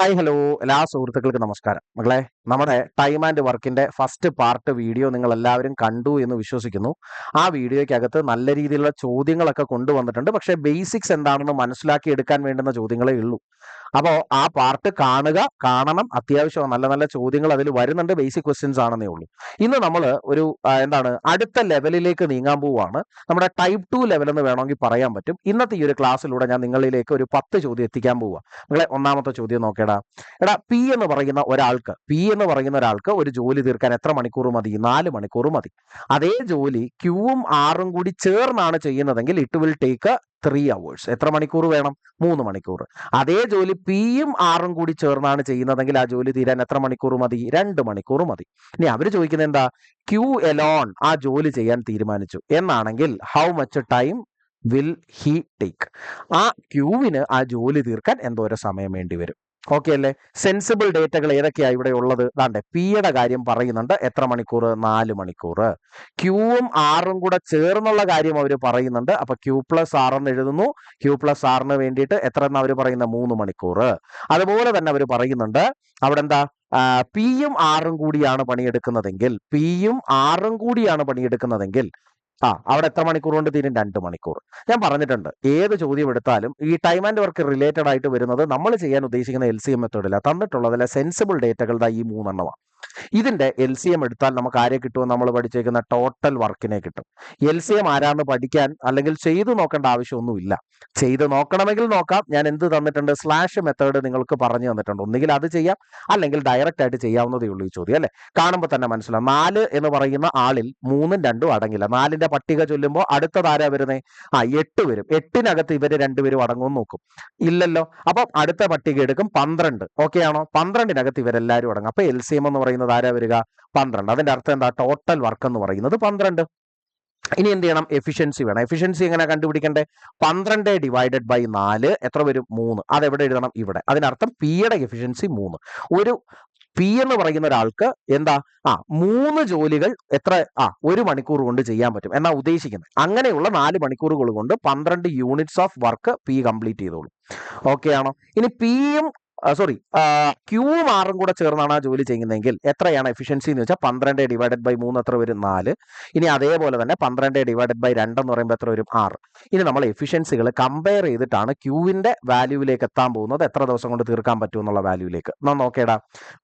Hi hello എല്ലാ സുഹൃത്തുക്കൾക്കും നമസ്കാരം. മകളെ നമ്മുടെ ടൈം ആൻഡ് വർക്കിന്റെ ഫസ്റ്റ് പാർട്ട് വീഡിയോ നിങ്ങൾ എല്ലാവരും കണ്ടു എന്ന് വിശ്വസിക്കുന്നു. ആ വീഡിയോയ്ക്കകത്ത് നല്ല രീതിയിലുള്ള ചോദ്യങ്ങളൊക്കെ കൊണ്ടുവന്നിട്ടുണ്ട്. പക്ഷേ ബേസിക്സ് എന്താണെന്ന് മനസ്സിലാക്കി എടുക്കാൻ വേണ്ടുന്ന ചോദ്യങ്ങളേ ഉള്ളൂ. അപ്പോൾ ആ പാർട്ട് കാണുക കാണണം. അത്യാവശ്യം നല്ല നല്ല ചോദ്യങ്ങൾ അതിൽ വരുന്നുണ്ട്. ബേസിക് ക്വസ്റ്റ്യൻസ് ആണെന്നേ ഉള്ളൂ. ഇന്ന് നമ്മൾ ഒരു എന്താണ് അടുത്ത ലെവലിലേക്ക് നീങ്ങാൻ പോവുകയാണ് നമ്മുടെ ടൈപ്പ് ടു ലെവൽ എന്ന് വേണമെങ്കിൽ പറയാൻ പറ്റും. ഇന്നത്തെ ഈ ഒരു ക്ലാസ്സിലൂടെ ഞാൻ നിങ്ങളിലേക്ക് ഒരു പത്ത് ചോദ്യം എത്തിക്കാൻ പോവുക നിങ്ങളെ ഒന്നാമത്തെ ചോദ്യം നോക്കേടാ. എടാ പി എന്ന് പറയുന്ന ഒരാൾക്ക് പി എന്ന് പറയുന്ന ഒരാൾക്ക് ഒരു ജോലി തീർക്കാൻ എത്ര മണിക്കൂർ മതി? നാല് മണിക്കൂർ മതി. അതേ ജോലി ക്യൂവും ആറും കൂടി ചേർന്നാണ് ചെയ്യുന്നതെങ്കിൽ it will take three hours എത്ര മണിക്കൂർ വേണം? മൂന്ന് മണിക്കൂർ. അതേ ജോലി പിയും ആറും കൂടി ചേർന്നാണ് ചെയ്യുന്നതെങ്കിൽ ആ ജോലി തീരാൻ എത്ര മണിക്കൂർ മതി? രണ്ട് മണിക്കൂർ മതി. ഇനി അവർ ചോദിക്കുന്നത് എന്താ? ക്യൂ എലോൺ ആ ജോലി ചെയ്യാൻ തീരുമാനിച്ചു. എന്നാണെങ്കിൽ how much time will he take ആ ക്യൂവിന് ആ ജോലി തീർക്കാൻ എന്തോരം സമയം വേണ്ടി വരും? ഓക്കെ അല്ലേ? സെൻസിബിൾ ഡേറ്റകൾ ഏതൊക്കെയാ ഇവിടെ ഉള്ളത്? ദാണ്ടെ പിയുടെ കാര്യം പറയുന്നുണ്ട്. എത്ര മണിക്കൂർ? നാല് മണിക്കൂർ. ക്യൂവും ആറും കൂടെ ചേർന്നുള്ള കാര്യം അവർ പറയുന്നുണ്ട്. അപ്പൊ ക്യൂ പ്ലസ് ആർ എന്ന് എഴുതുന്നു. ക്യൂ പ്ലസ് ആറിന് വേണ്ടിയിട്ട് എത്ര എന്ന് അവർ പറയുന്ന? മൂന്ന് മണിക്കൂർ. അതുപോലെ തന്നെ അവർ പറയുന്നുണ്ട് അവിടെ എന്താ പിയും ആറും കൂടിയാണ് പണിയെടുക്കുന്നതെങ്കിൽ പിയും ആറും കൂടിയാണ് പണിയെടുക്കുന്നതെങ്കിൽ ആ അവിടെ എത്ര മണിക്കൂർ കൊണ്ട് തീരും? രണ്ട് മണിക്കൂർ. ഞാൻ പറഞ്ഞിട്ടുണ്ട് ഏത് ചോദ്യം എടുത്താലും ഈ ടൈം ആൻഡ് വർക്ക് റിലേറ്റഡ് ആയിട്ട് വരുന്നത് നമ്മൾ ചെയ്യാൻ ഉദ്ദേശിക്കുന്ന എൽ സി എം മെത്തേഡില്ല തന്നിട്ടുള്ളതിലെ സെൻസിബിൾ ഡേറ്റകളുടെ ഈ മൂന്നെണ്ണമാണ്. ഇതിന്റെ എൽ സി എം എടുത്താൽ നമുക്ക് ആരെ കിട്ടുമെന്ന് നമ്മൾ പഠിച്ചേക്കുന്ന ടോട്ടൽ വർക്കിനെ കിട്ടും. എൽ സി എം ആരാന്ന് പഠിക്കാൻ അല്ലെങ്കിൽ ചെയ്തു നോക്കേണ്ട ആവശ്യമൊന്നുമില്ല. ചെയ്ത് നോക്കണമെങ്കിൽ നോക്കാം. ഞാൻ എന്ത് തന്നിട്ടുണ്ട്? സ്ലാഷ് മെത്തേഡ് നിങ്ങൾക്ക് പറഞ്ഞു തന്നിട്ടുണ്ട്. ഒന്നുകിൽ അത് ചെയ്യാം അല്ലെങ്കിൽ ഡയറക്റ്റ് ആയിട്ട് ചെയ്യാവുന്നതേ ഉള്ളൂ ഈ ചോദ്യം അല്ലെ? കാണുമ്പോൾ തന്നെ മനസ്സിലാവും. നാല് എന്ന് പറയുന്ന ആളിൽ മൂന്നും രണ്ടും അടങ്ങില്ല. നാലിന്റെ പട്ടിക ചൊല്ലുമ്പോൾ അടുത്തത് ആരാ വരുന്നേ? ആ എട്ട് വരും. എട്ടിനകത്ത് ഇവർ രണ്ടുപേരും അടങ്ങുമെന്ന് നോക്കും. ഇല്ലല്ലോ. അപ്പൊ അടുത്ത പട്ടിക എടുക്കും പന്ത്രണ്ട്. ഓക്കെ ആണോ? പന്ത്രണ്ടിനകത്ത് ഇവരെല്ലാവരും അടങ്ങും. അപ്പൊ എൽ സി എം എന്ന് പറയുന്നത് ആരാ വരിക? പന്ത്രണ്ട്. അതിന്റെ അർത്ഥം എന്താ? ടോട്ടൽ വർക്ക് എന്ന് പറയുന്നത് പന്ത്രണ്ട്. ഇനി എന്ത് ചെയ്യണം? എഫിഷ്യൻസി വേണം. എഫിഷ്യൻസി എങ്ങനെ കണ്ടുപിടിക്കണ്ടേ? പന്ത്രണ്ട് ഡിവൈഡഡ് ബൈ നാല് എത്ര വരും? മൂന്ന്. അതെവിടെ എഴുതണം? ഇവിടെ. അതിനർത്ഥം പിയുടെ എഫിഷ്യൻസി മൂന്ന്. ഒരു പി എന്ന് പറയുന്ന ഒരാൾക്ക് എന്താ? ആ മൂന്ന് ജോലികൾ എത്ര? ആ ഒരു മണിക്കൂർ കൊണ്ട് ചെയ്യാൻ പറ്റും. എന്നാ ഉദ്ദേശിക്കുന്നത്? അങ്ങനെയുള്ള നാല് മണിക്കൂറുകൾ കൊണ്ട് പന്ത്രണ്ട് units of work P complete ചെയ്തോളൂ. ഓക്കെ ആണോ? ഇനി പിയും സോറി ക്യൂവും ആറും കൂടെ ചേർന്നാണ് ആ ജോലി ചെയ്യുന്നതെങ്കിൽ എത്രയാണ് എഫിഷ്യൻസി എന്ന് വെച്ചാൽ പന്ത്രണ്ട് ഡിവൈഡഡ് ബൈ മൂന്ന് എത്ര വരും? നാല്. ഇനി അതേപോലെ തന്നെ പന്ത്രണ്ട് ഡിവൈഡഡ് ബൈ രണ്ട് എന്ന് പറയുമ്പോൾ എത്ര വരും? ആറ്. ഇനി നമ്മൾ എഫിഷ്യൻസികൾ കമ്പയർ ചെയ്തിട്ടാണ് ക്യൂവിന്റെ വാല്യൂവിലേക്ക് എത്താൻ പോകുന്നത്. എത്ര ദിവസം കൊണ്ട് തീർക്കാൻ പറ്റും എന്നുള്ള വാല്യൂവിലേക്ക് നാം നോക്കേടാ.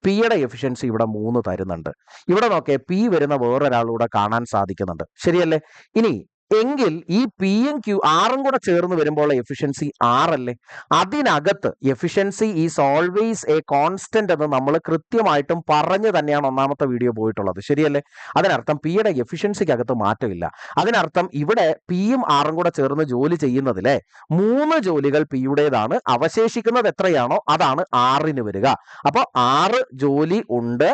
പിയുടെ എഫിഷ്യൻസി ഇവിടെ മൂന്ന് തരുന്നുണ്ട്. ഇവിടെ നോക്കേ പി വരുന്ന വേറൊരാളൂടെ കാണാൻ സാധിക്കുന്നുണ്ട്. ശരിയല്ലേ? ഇനി എങ്കിൽ ഈ പി എം ക്യൂ ആറും കൂടെ ചേർന്ന് വരുമ്പോൾ എഫിഷ്യൻസി ആറല്ലേ? അതിനകത്ത് efficiency is always a constant എന്ന് നമ്മൾ കൃത്യമായിട്ടും പറഞ്ഞു തന്നെയാണ് ഒന്നാമത്തെ വീഡിയോ പോയിട്ടുള്ളത്. ശരിയല്ലേ? അതിനർത്ഥം പിയുടെ എഫിഷ്യൻസിക്കകത്ത് മാറ്റമില്ല. അതിനർത്ഥം ഇവിടെ പിയും ആറും കൂടെ ചേർന്ന് ജോലി ചെയ്യുന്നതിലെ മൂന്ന് ജോലികൾ പിയുടേതാണ് അവശേഷിക്കുന്നത് എത്രയാണോ? അതാണ് ആറിന് വരിക. അപ്പോൾ ആറ് ജോലി ഉണ്ട്.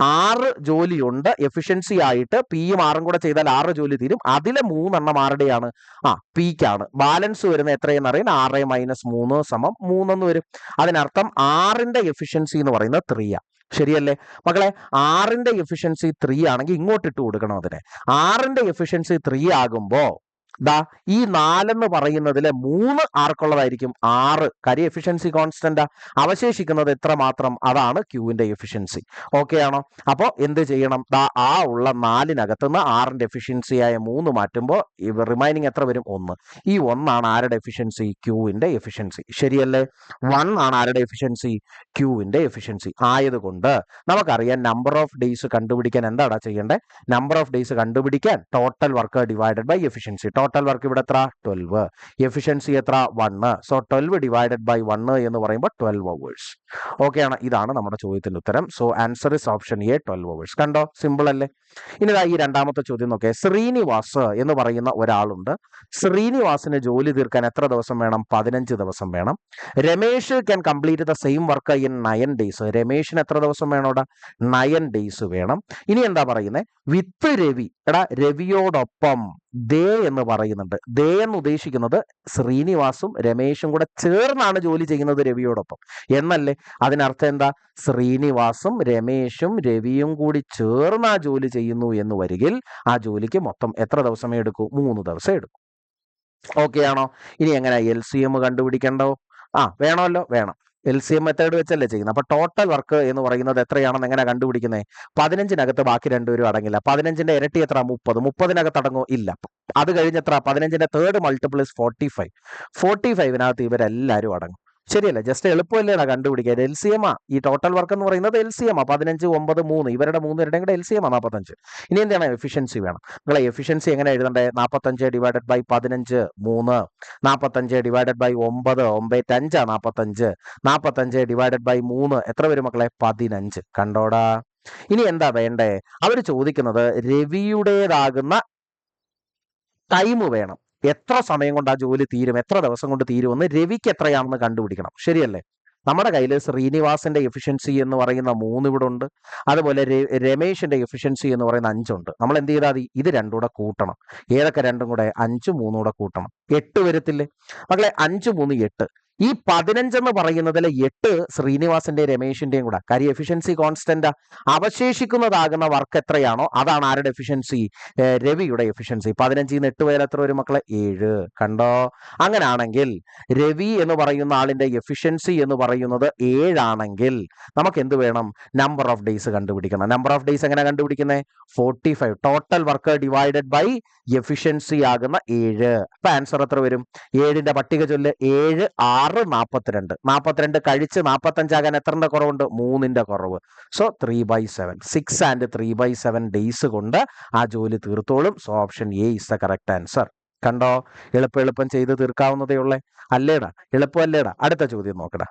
ആറ് ജോലിയുണ്ട്. എഫിഷ്യൻസി ആയിട്ട് പിയും ആറും കൂടെ ചെയ്താൽ ആറ് ജോലി തീരും. അതിലെ മൂന്നെണ്ണം ആരുടെയാണ്? ആ പിക്കാണ് ബാലൻസ് വരുന്ന എത്രയെന്ന് അറിയാൻ? ആറ് മൈനസ് മൂന്ന് സമം മൂന്നെന്ന് വരും. അതിനർത്ഥം ആറിന്റെ എഫിഷ്യൻസി എന്ന് പറയുന്നത് ത്രീയാണ് ശരിയല്ലേ? മക്കളെ ആറിന്റെ എഫിഷ്യൻസി ത്രീ ആണെങ്കിൽ ഇങ്ങോട്ട് ഇട്ട് കൊടുക്കണം അതിനെ. ആറിന്റെ എഫിഷ്യൻസി ത്രീ ആകുമ്പോ ദാ ഈ നാലെന്ന് പറയുന്നതിലെ മൂന്ന് ആർക്കുള്ളതായിരിക്കും ആറ്. കരി എഫിഷ്യൻസി കോൺസ്റ്റന്റ് അവശേഷിക്കുന്നത് എത്ര മാത്രം? അതാണ് ക്യൂവിന്റെ എഫിഷ്യൻസി ഓക്കെ ആണോ? അപ്പോൾ എന്ത് ചെയ്യണം? ദാ ആ ഉള്ള നാലിനകത്ത് നിന്ന് ആറിന്റെ എഫിഷ്യൻസി ആയ മൂന്ന് മാറ്റുമ്പോൾ റിമൈനിങ് എത്ര വരും? ഒന്ന്. ഈ ഒന്നാണ് ആരുടെ എഫിഷ്യൻസി ക്യൂവിന്റെ എഫിഷ്യൻസി ശരിയല്ലേ? വൺ ആണ് ആരുടെ എഫിഷ്യൻസി ക്യൂവിന്റെ എഫിഷ്യൻസി ആയതുകൊണ്ട് നമുക്കറിയാം നമ്പർ ഓഫ് ഡേയ്സ് കണ്ടുപിടിക്കാൻ എന്താടാ ചെയ്യേണ്ടത് നമ്പർ ഓഫ് ഡേയ്സ് കണ്ടുപിടിക്കാൻ total work divided by efficiency work ഇവിടെ എത്ര? ട്വൽവ് എഫിഷ്യൻസി എത്ര? One so twelve divided by one എന്ന് പറയുമ്പോൾ ട്വൽവ് അവേഴ്സ് ഓക്കെ ആണ്. ഇതാണ് നമ്മുടെ ചോദ്യത്തിന്റെ ഉത്തരം. So answer is option A twelve hours കണ്ടോ? സിമ്പിൾ അല്ലേ? ഇനിടാ ഈ രണ്ടാമത്തെ ചോദ്യം നോക്കേ. ശ്രീനിവാസ് എന്ന് പറയുന്ന ഒരാളുണ്ട്. ശ്രീനിവാസിന് ജോലി തീർക്കാൻ എത്ര ദിവസം വേണം? പതിനഞ്ച് ദിവസം വേണം. Ramesh can complete the same work in nine days രമേശിന് എത്ര ദിവസം വേണോടാ നയൻ ഡേയ്സ് വേണം. ഇനി എന്താ പറയുന്നത് വിത്ത് രവി. എടാ രവിയോടൊപ്പം. ദേ എന്ന് പറയുന്നുണ്ട്. ദേ എന്ന് ഉദ്ദേശിക്കുന്നത് ശ്രീനിവാസും രമേശും കൂടെ ചേർന്നാണ് ജോലി ചെയ്യുന്നത് രവിയോടൊപ്പം. എന്നല്ലേ? അതിനർത്ഥം എന്താ? ശ്രീനിവാസും രമേശും രവിയും കൂടി ചേർന്ന് ആ ജോലി ചെയ്യുന്നു എന്ന് വരികിൽ ആ ജോലിക്ക് മൊത്തം എത്ര ദിവസമേ എടുക്കൂ? മൂന്ന് ദിവസം എടുക്കും. ഓക്കെ ആണോ? ഇനി എങ്ങനെ? എൽ സി എം കണ്ടുപിടിക്കണ്ടോ? ആ വേണമല്ലോ? വേണം. എൽ സി എം മെത്തേഡ് വെച്ചല്ലേ ചെയ്യുന്നത്. അപ്പൊ ടോട്ടൽ വർക്ക് എന്ന് പറയുന്നത് എത്രയാണെന്ന് എങ്ങനെ കണ്ടുപിടിക്കുന്നത് പതിനഞ്ചിനകത്ത് ബാക്കി രണ്ടുപേരും അടങ്ങില്ല. പതിനഞ്ചിന്റെ ഇരട്ടി എത്ര? മുപ്പത്. മുപ്പതിനകത്ത് അടങ്ങും ഇല്ല. അത് കഴിഞ്ഞ എത്ര പതിനഞ്ചിന്റെ third multiple forty five forty ഫൈവിനകത്ത് ഇവരെല്ലാവരും അടങ്ങും. ശരിയല്ലേ ജസ്റ്റ് എളുപ്പമല്ലേടാ കണ്ടുപിടിക്കാൻ എൽ സി എം ആ. ഈ ടോട്ടൽ വർക്ക് എന്ന് പറയുന്നത് എൽ സി എം ആ. പതിനഞ്ച് ഒമ്പത് മൂന്ന്. ഇവരുടെ മൂന്ന് ഇരുടെ കൂടെ എൽ സി എം ആ നാൽപ്പത്തഞ്ച് ഇനി എന്താണ് എഫിഷ്യൻസി വേണം? നിങ്ങളെ എഫിഷ്യൻസി എങ്ങനെ എഴുതണ്ടേ? നാൽപ്പത്തഞ്ച് ഡിവൈഡഡ് ബൈ പതിനഞ്ച് മൂന്ന്. നാൽപ്പത്തഞ്ച് ഡിവൈഡഡ് ബൈ ഒമ്പത് ഒമ്പത് അഞ്ചാ നാൽപ്പത്തഞ്ച് നാൽപ്പത്തഞ്ച് ഡിവൈഡഡ് ബൈ മൂന്ന്. എത്ര വരും മക്കളെ? പതിനഞ്ച്. കണ്ടോടാ. ഇനി എന്താ വേണ്ടേ? അവർ ചോദിക്കുന്നത് രവിയുടേതാകുന്ന ടൈം വേണം. എത്ര സമയം കൊണ്ട് ആ ജോലി തീരും? എത്ര ദിവസം കൊണ്ട് തീരുമെന്ന് രവിക്ക് എത്രയാണെന്ന് കണ്ടുപിടിക്കണം. ശരിയല്ലേ? നമ്മുടെ കയ്യിൽ ശ്രീനിവാസന്റെ എഫിഷ്യൻസി എന്ന് പറയുന്ന മൂന്ന് ഇവിടെ ഉണ്ട്. അതുപോലെ രമേശിന്റെ എഫിഷ്യൻസി എന്ന് പറയുന്ന അഞ്ചുണ്ട്. നമ്മൾ എന്ത് ചെയ്താൽ മതി? ഇത് രണ്ടും കൂടെ കൂട്ടണം. ഏതൊക്കെ രണ്ടും കൂടെ? അഞ്ചും മൂന്നും കൂടെ കൂട്ടണം. എട്ട് വരത്തില്ലേ? മക്കളെ അഞ്ച് മൂന്ന് എട്ട്. ഈ പതിനഞ്ചെന്ന് പറയുന്നതിൽ എട്ട് ശ്രീനിവാസന്റെയും രമേശിന്റെയും കൂടെ. കാര്യം എഫിഷ്യൻസി കോൺസ്റ്റന്റ് അവശേഷിക്കുന്നതാകുന്ന വർക്ക് എത്രയാണോ അതാണ് ആരുടെ എഫിഷ്യൻസി രവിയുടെ എഫിഷ്യൻസി പതിനഞ്ചിൽ നിന്ന് എട്ട് പേര് എത്ര ഒരു മക്കളെ? ഏഴ്. കണ്ടോ? അങ്ങനാണെങ്കിൽ രവി എന്ന് പറയുന്ന ആളിന്റെ എഫിഷ്യൻസി എന്ന് പറയുന്നത് ഏഴാണെങ്കിൽ നമുക്ക് എന്ത് വേണം? നമ്പർ ഓഫ് ഡേയ്സ് കണ്ടുപിടിക്കണം. നമ്പർ ഓഫ് ഡേയ്സ് എങ്ങനെ കണ്ടുപിടിക്കുന്നത് forty five total work divided by efficiency ആകുന്ന ഏഴ്. അപ്പൊ ആൻസർ എത്ര വരും? ഏഴിന്റെ പട്ടിക ചൊല്ല്. ഏഴ് ആറ് നാൽപ്പത്തിരണ്ട് നാൽപ്പത്തിരണ്ട് കഴിച്ച് നാൽപ്പത്തഞ്ചാകാൻ എത്രന്റെ കുറവുണ്ട്? മൂന്നിന്റെ കുറവ്. So three by seven six and three by seven days കൊണ്ട് ആ ജോലി തീർത്തോളും. So option A is the correct answer കണ്ടോ? എളുപ്പം എളുപ്പം ചെയ്ത് തീർക്കാവുന്നതേ ഉള്ളേ. അല്ലേടാ? എളുപ്പമല്ലേടാ അടുത്ത ചോദ്യം നോക്കടാ.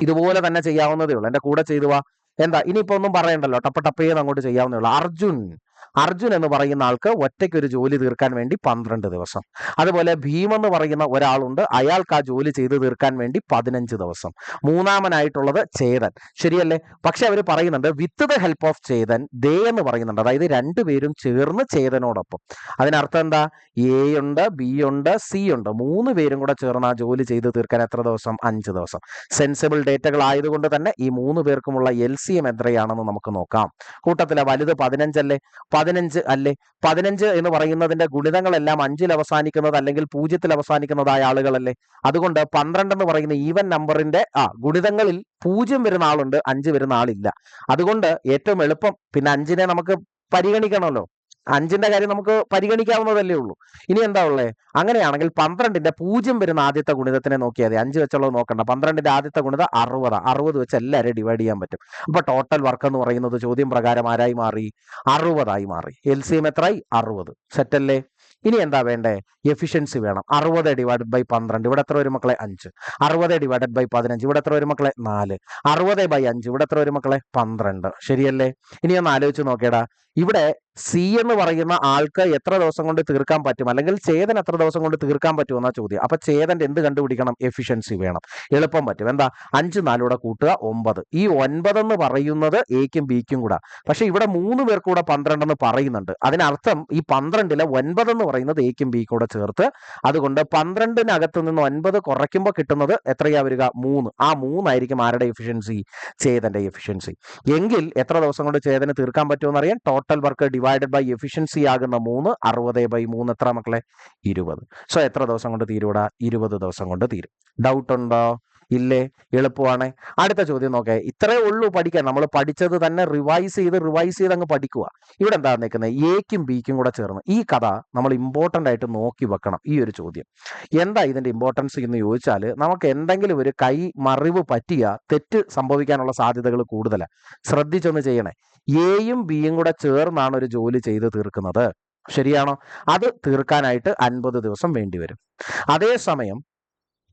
ഇതുപോലെ തന്നെ ചെയ്യാവുന്നതേ ഉള്ളൂ. എന്റെ കൂടെ ചെയ്തുവാ എന്താ? ഇനിയിപ്പോ ഒന്നും പറയണ്ടല്ലോ. ടപ്പ ടപ്പേന്ന് അങ്ങോട്ട് ചെയ്യാവുന്നേ ഉള്ളൂ. അർജുൻ അർജുൻ എന്ന് പറയുന്ന ആൾക്ക് ഒറ്റയ്ക്ക് ഒരു ജോലി തീർക്കാൻ വേണ്ടി പന്ത്രണ്ട് ദിവസം. അതുപോലെ ഭീം എന്ന് പറയുന്ന ഒരാളുണ്ട് അയാൾക്ക് ആ ജോലി ചെയ്ത് തീർക്കാൻ വേണ്ടി പതിനഞ്ച് ദിവസം. മൂന്നാമനായിട്ടുള്ളത് ചേതൻ. ശരിയല്ലേ? പക്ഷെ അവർ പറയുന്നുണ്ട് with the help of Chetan ദേ എന്ന് പറയുന്നുണ്ട്. അതായത് രണ്ടുപേരും ചേർന്ന് ചേതനോടൊപ്പം. അതിനർത്ഥം എന്താ? എ ഉണ്ട് ബി ഉണ്ട് സി ഉണ്ട്. മൂന്ന് പേരും കൂടെ ചേർന്ന് ആ ജോലി ചെയ്ത് തീർക്കാൻ എത്ര ദിവസം? അഞ്ച് ദിവസം. സെൻസിബിൾ ഡേറ്റകൾ ആയതുകൊണ്ട് തന്നെ ഈ മൂന്ന് പേർക്കുമുള്ള എൽ സി എം എത്രയാണെന്ന് നമുക്ക് നോക്കാം. കൂട്ടത്തിലെ വലുത് പതിനഞ്ചല്ലേ? പതിനഞ്ച് അല്ലേ? പതിനഞ്ച് എന്ന് പറയുന്നതിന്റെ ഗുണിതങ്ങളെല്ലാം അഞ്ചിൽ അവസാനിക്കുന്നത് അല്ലെങ്കിൽ പൂജ്യത്തിൽ അവസാനിക്കുന്നതായ ആളുകളല്ലേ? അതുകൊണ്ട് പന്ത്രണ്ട് എന്ന് പറയുന്ന ഈവൻ നമ്പറിന്റെ ആ ഗുണിതങ്ങളിൽ പൂജ്യം വരുന്ന ആളുണ്ട് അഞ്ച് വരുന്ന ആളില്ല. അതുകൊണ്ട് ഏറ്റവും എളുപ്പം പിന്നെ അഞ്ചിനെ നമുക്ക് പരിഗണിക്കണമല്ലോ. അഞ്ചിന്റെ കാര്യം നമുക്ക് പരിഗണിക്കാവുന്നതല്ലേ ഉള്ളൂ. ഇനി എന്താ ഉള്ളത് അങ്ങനെയാണെങ്കിൽ പന്ത്രണ്ടിന്റെ പൂജ്യം വരുന്ന ആദ്യത്തെ ഗുണിതത്തിനെ നോക്കിയാൽ മതി. അഞ്ച് വെച്ചുള്ളത് നോക്കണ്ട. പന്ത്രണ്ടിന്റെ ആദ്യത്തെ ഗുണിത അറുപതാ. അറുപത് വെച്ച് എല്ലാവരെയും ഡിവൈഡ് ചെയ്യാൻ പറ്റും. അപ്പൊ ടോട്ടൽ വർക്ക് എന്ന് പറയുന്നത് ചോദ്യം പ്രകാരം ആരായി മാറി? അറുപതായി മാറി. എൽ സി എം എത്രയായി അറുപത്. സെറ്റല്ലേ ഇനി എന്താ വേണ്ടേ? എഫിഷ്യൻസി വേണം. അറുപത് ഡിവൈഡഡ് ബൈ പന്ത്രണ്ട്. ഇവിടെ എത്ര വരും മക്കളെ? അഞ്ച്. അറുപത് ഡിവൈഡഡ് ബൈ പതിനഞ്ച്. ഇവിടെ എത്ര വരും മക്കളെ? നാല്. അറുപത് ബൈ അഞ്ച്. ഇവിടെ എത്ര വരും മക്കളെ? പന്ത്രണ്ട്. ശരിയല്ലേ? ഇനി ഒന്ന് ആലോചിച്ച് നോക്കിയടാ. ഇവിടെ സി എന്ന് പറയുന്ന ആൾക്ക് എത്ര ദിവസം കൊണ്ട് തീർക്കാൻ പറ്റും? അല്ലെങ്കിൽ ചേതൻ എത്ര ദിവസം കൊണ്ട് തീർക്കാൻ പറ്റും എന്നാ ചോദ്യം. അപ്പൊ ചേതന്റെ എന്ത് കണ്ടുപിടിക്കണം? എഫിഷ്യൻസി വേണം. എളുപ്പം പറ്റും. എന്താ? അഞ്ച് നാലൂടെ കൂട്ടുക ഒമ്പത്. ഈ ഒൻപത് എന്ന് പറയുന്നത് എക്കും ബിക്കും കൂടെ. പക്ഷെ ഇവിടെ മൂന്ന് പേർക്ക് കൂടെ പന്ത്രണ്ടെന്ന് പറയുന്നുണ്ട്. അതിനർത്ഥം ഈ പന്ത്രണ്ടിലെ ഒൻപത് എന്ന് പറയുന്നത് എക്കും ബിക്കും കൂടെ ചേർത്ത് അതുകൊണ്ട് പന്ത്രണ്ടിനകത്ത് നിന്ന് ഒൻപത് കുറയ്ക്കുമ്പോൾ കിട്ടുന്നത് എത്രയാ വരിക? മൂന്ന്. ആ മൂന്നായിരിക്കും ആരുടെ എഫിഷ്യൻസി? ചേതന്റെ എഫിഷ്യൻസി. എങ്കിൽ എത്ര ദിവസം കൊണ്ട് ചേതന് തീർക്കാൻ പറ്റുമെന്ന് അറിയാൻ total work divided by efficiency ആകുന്ന മൂന്ന് അറുപത് ബൈ മൂന്ന് എത്ര മക്കളെ? ഇരുപത്. സോ എത്ര ദിവസം കൊണ്ട് തീരൂടാ? ഇരുപത് ദിവസം കൊണ്ട് തീരും. ഡൗട്ട് ഉണ്ടോ? ഇല്ലേ? എളുപ്പമാണ്. അടുത്ത ചോദ്യം നോക്കേ. ഇത്രേ ഉള്ളൂ പഠിക്കാൻ. നമ്മൾ പഠിച്ചത് തന്നെ റിവൈസ് ചെയ്ത് റിവൈസ് ചെയ്ത് അങ്ങ് പഠിക്കുക ഇവിടെ എന്താ നിൽക്കുന്നത് എക്കും ബിക്കും കൂടെ ചേർന്ന്. ഈ കഥ നമ്മൾ ഇമ്പോർട്ടന്റ് ആയിട്ട് നോക്കി വെക്കണം. ഈ ഒരു ചോദ്യം. എന്താ ഇതിന്റെ ഇമ്പോർട്ടൻസ് എന്ന് ചോദിച്ചാൽ നമുക്ക് എന്തെങ്കിലും ഒരു കൈ മറിവ് പറ്റിയ തെറ്റ് സംഭവിക്കാനുള്ള സാധ്യതകൾ കൂടുതലാണ് ശ്രദ്ധിച്ചൊന്ന് ചെയ്യണേ. എയും ബിയും കൂടെ ചേർന്നാണ് ഒരു ജോലി ചെയ്ത് തീർക്കുന്നത്. ശരിയാണോ? അത് തീർക്കാനായിട്ട് അൻപത് ദിവസം വേണ്ടിവരും അതേസമയം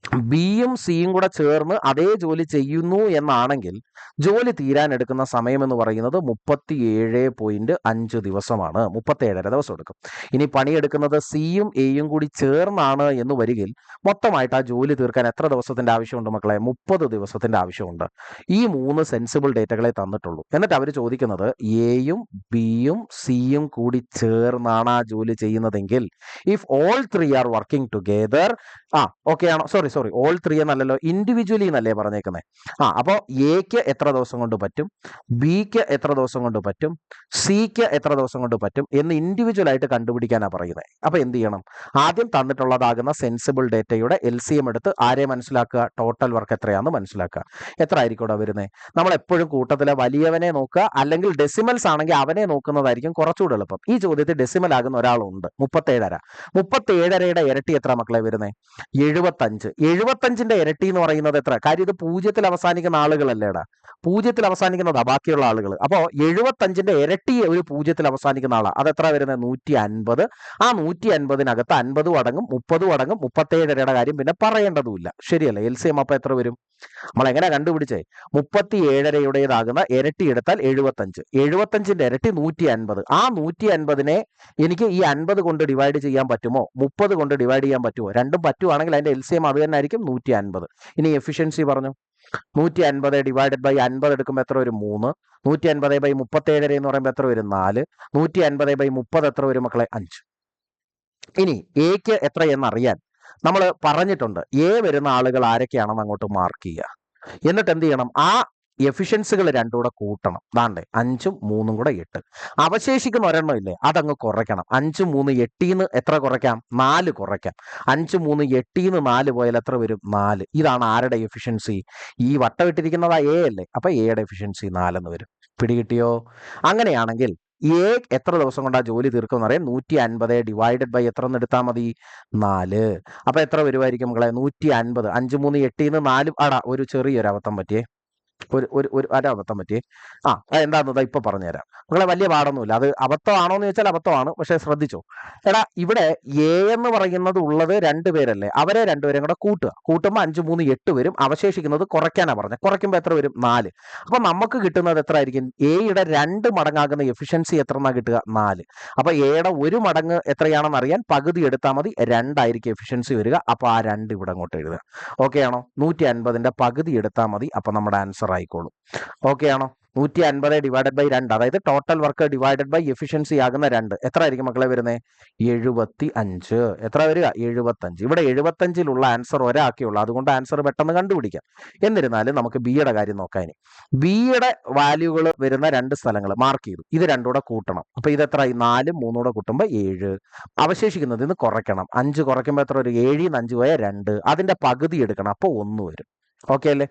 ബിയും സിയും കൂടെ ചേർന്ന് അതേ ജോലി ചെയ്യുന്നു എന്നാണെങ്കിൽ ജോലി തീരാൻ എടുക്കുന്ന സമയം എന്ന് പറയുന്നത് മുപ്പത്തി ഏഴ് പോയിന്റ് അഞ്ച് ദിവസമാണ്. മുപ്പത്തി ഏഴര ദിവസം എടുക്കും. ഇനി പണിയെടുക്കുന്നത് സിയും എയും കൂടി ചേർന്നാണ് എന്ന് വരികിൽ മൊത്തമായിട്ട് ആ ജോലി തീർക്കാൻ എത്ര ദിവസത്തിന്റെ ആവശ്യമുണ്ട് മക്കളെ? മുപ്പത് ദിവസത്തിന്റെ ആവശ്യമുണ്ട്. ഈ മൂന്ന് സെൻസിബിൾ ഡേറ്റകളെ തന്നിട്ടുള്ളൂ. എന്നിട്ട് അവർ ചോദിക്കുന്നത് എയും ബിയും സിയും കൂടി ചേർന്നാണ് ആ ജോലി ചെയ്യുന്നതെങ്കിൽ if all three are working together ആ ഓക്കെ ആണോ? സോറി സോറി ഓൾ ത്രീ എന്നല്ലല്ലോ. ഇൻഡിവിജ്വലി എന്നല്ലേ പറഞ്ഞേക്കുന്നത് ആ അപ്പോൾ എക്ക് എത്ര ദിവസം കൊണ്ട് പറ്റും? ബിക്ക് എത്ര ദിവസം കൊണ്ട് പറ്റും? സിക്ക് എത്ര ദിവസം കൊണ്ട് പറ്റും? എന്ന് ഇൻഡിവിജ്വൽ ആയിട്ട് കണ്ടുപിടിക്കാനാണ് പറയുന്നത് അപ്പോൾ എന്ത് ചെയ്യണം? ആദ്യം തന്നിട്ടുള്ളതാകുന്ന സെൻസിബിൾ ഡേറ്റയുടെ എൽ സി എം എടുത്ത് ആരെ മനസ്സിലാക്കുക? ടോട്ടൽ വർക്ക് എത്രയാണെന്ന് മനസ്സിലാക്കുക. എത്ര ആയിരിക്കും വരുന്നത് നമ്മൾ എപ്പോഴും കൂട്ടത്തിലെ വലിയവനെ നോക്കുക അല്ലെങ്കിൽ ഡെസിമൽസ് ആണെങ്കിൽ അവനെ നോക്കുന്നതായിരിക്കും കുറച്ചുകൂടെ എളുപ്പം. ഈ ചോദ്യത്തിൽ ഡെസിമൽ ആകുന്ന ഒരാളുണ്ട്. മുപ്പത്തേഴര. മുപ്പത്തേഴരയുടെ ഇരട്ടി എത്ര മക്കളെ വരുന്നത് എഴുപത്തഞ്ച്. എഴുപത്തഞ്ചിന്റെ ഇരട്ടി എന്ന് പറയുന്നത് എത്ര? കാര്യം ഇത് പൂജ്യത്തിൽ അവസാനിക്കുന്ന ആളുകളല്ലേടാ പൂജ്യത്തിൽ അവസാനിക്കുന്നതാ ബാക്കിയുള്ള ആളുകൾ അപ്പോൾ എഴുപത്തഞ്ചിന്റെ ഇരട്ടി ഒരു പൂജ്യത്തിൽ അവസാനിക്കുന്ന ആളാണ് അത് എത്ര വരുന്നത് നൂറ്റി അൻപത് ആ നൂറ്റി അൻപതിനകത്ത് അൻപതും അടങ്ങും മുപ്പതും അടങ്ങും മുപ്പത്തേഴരയുടെ കാര്യം പിന്നെ പറയേണ്ടതുമില്ല. ശരിയല്ലേ? എൽ സി എം അപ്പൊ എത്ര വരും? നമ്മൾ എങ്ങനെ കണ്ടുപിടിച്ചേ? മുപ്പത്തി ഏഴരയുടേതാകുന്ന ഇരട്ടി എടുത്താൽ എഴുപത്തഞ്ച്. എഴുപത്തഞ്ചിന്റെ ഇരട്ടി നൂറ്റി അൻപത് ആ നൂറ്റി അൻപതിനെ എനിക്ക് ഈ അൻപത് കൊണ്ട് ഡിവൈഡ് ചെയ്യാൻ പറ്റുമോ? മുപ്പത് കൊണ്ട് ഡിവൈഡ് ചെയ്യാൻ പറ്റുമോ? രണ്ടും പറ്റുവാണെങ്കിൽ അതിന്റെ എൽ സി എം അത് തന്നെ ആയിരിക്കും നൂറ്റി അൻപത് ഇനി എഫിഷ്യൻസി പറഞ്ഞു? നൂറ്റി അൻപത് ഡിവൈഡഡ് ബൈ അൻപത് എടുക്കുമ്പോൾ എത്ര ഒരു മൂന്ന്. നൂറ്റി അൻപത് ബൈ മുപ്പത്തേഴര എന്ന് പറയുമ്പോൾ എത്ര വരും? നാല്. നൂറ്റി അൻപത് ബൈ മുപ്പത് എത്ര വരും മക്കളെ? അഞ്ച്. ഇനി എക്ക് എത്ര എന്നറിയാൻ നമ്മൾ പറഞ്ഞിട്ടുണ്ട്. എ വരുന്ന ആളുകൾ ആരൊക്കെയാണെന്ന് അങ്ങോട്ട് മാർക്ക് ചെയ്യുക. എന്നിട്ട് എന്ത് ചെയ്യണം? ആ എഫിഷ്യൻസികൾ രണ്ടും കൂടെ കൂട്ടണം. ദാണ്ടേ അഞ്ചും മൂന്നും കൂടെ എട്ട് അവശേഷിക്കുന്ന ഒരെണ്ണം ഇല്ലേ അതങ്ങ് കുറയ്ക്കണം. അഞ്ച് മൂന്ന് എട്ടിന്ന് എത്ര കുറയ്ക്കാം? നാല് കുറയ്ക്കാം. അഞ്ച് മൂന്ന് എട്ടിന്ന് നാല് പോയാൽ എത്ര വരും? നാല്. ഇതാണ് ആരുടെ എഫിഷ്യൻസി ഈ വട്ടമിട്ടിരിക്കുന്നതാ എ അല്ലേ? അപ്പൊ എയുടെ എഫിഷ്യൻസി നാലെന്ന് വരും. പിടികിട്ടിയോ? അങ്ങനെയാണെങ്കിൽ എ എത്ര ദിവസം കൊണ്ട് ആ ജോലി തീർക്കുമെന്ന് അറിയാം. നൂറ്റി അൻപത് ഡിവൈഡഡ് ബൈ എത്ര എടുത്താൽ മതി? നാല്. അപ്പൊ എത്ര വരുമായിരിക്കും മക്കളെ? നൂറ്റി അൻപത് അഞ്ച് മൂന്ന് എട്ടിന്ന് നാല്. ആടാ ഒരു ചെറിയൊരു അബദ്ധം പറ്റിയേ. ഒരു ഒരു ഒരു ഒരബദ്ധം പറ്റിയേ ആ അത് എന്താണെന്ന് ഇപ്പൊ പറഞ്ഞുതരാം. നിങ്ങളെ വലിയ പാടൊന്നുമില്ല. അത് അബദ്ധമാണോ എന്ന് ചോദിച്ചാൽ അബദ്ധമാണ് പക്ഷെ ശ്രദ്ധിച്ചു. എടാ ഇവിടെ എ എന്ന് പറയുന്നത് ഉള്ളത് രണ്ടുപേരല്ലേ അവരെ രണ്ടുപേരും കൂടെ കൂട്ടുക. കൂട്ടുമ്പോൾ അഞ്ച് മൂന്ന് എട്ട് വരും. അവശേഷിക്കുന്നത് കുറയ്ക്കാനാ പറഞ്ഞത് കുറയ്ക്കുമ്പോൾ എത്ര വരും? നാല്. അപ്പൊ നമുക്ക് കിട്ടുന്നത് എത്ര ആയിരിക്കും എയുടെ രണ്ട് മടങ്ങാകുന്ന എഫിഷ്യൻസി എത്ര എത്രന്നാ കിട്ടുക? നാല്. അപ്പൊ എയുടെ ഒരു മടങ്ങ് എത്രയാണെന്ന് അറിയാൻ പകുതി എടുത്താൽ മതി. രണ്ടായിരിക്കും എഫിഷ്യൻസി വരിക. അപ്പൊ ആ രണ്ട് ഇവിടെ അങ്ങോട്ട് എഴുതുക. ഓക്കെ ആണോ? നൂറ്റി അൻപതിന്റെ പകുതി എടുത്താൽ മതി. അപ്പൊ നമ്മുടെ ആൻസർ ആയിക്കോളും. ഓക്കെ ആണോ? നൂറ്റി അൻപത് ഡിവൈഡഡ് ബൈ രണ്ട്. അതായത് total work divided by efficiency ആകുന്ന രണ്ട്. എത്ര ആയിരിക്കും മക്കളെ വരുന്നത് എഴുപത്തി അഞ്ച് എത്ര വരിക? എഴുപത്തഞ്ച് ഇവിടെ എഴുപത്തഞ്ചിലുള്ള ആൻസർ ഒരാക്കേ ഉള്ളൂ അതുകൊണ്ട് ആൻസർ പെട്ടെന്ന് കണ്ടുപിടിക്കാം. എന്നിരുന്നാലും നമുക്ക് ബിയുടെ കാര്യം നോക്കാൻ ബിയുടെ വാല്യൂകൾ വരുന്ന രണ്ട് സ്ഥലങ്ങൾ മാർക്ക് ചെയ്തു. ഇത് രണ്ടുകൂടെ കൂട്ടണം. അപ്പൊ ഇത് എത്ര നാലും മൂന്നൂടെ കൂട്ടുമ്പോൾ ഏഴ്. അവശേഷിക്കുന്നത് ഇന്ന് കുറയ്ക്കണം. അഞ്ച് കുറയ്ക്കുമ്പോൾ എത്ര ഒരു ഏഴിൽ നിന്ന് അഞ്ച് പോയാൽ രണ്ട്. അതിന്റെ പകുതി എടുക്കണം. അപ്പോൾ ഒന്ന് വരും. ഓക്കെ അല്ലേ?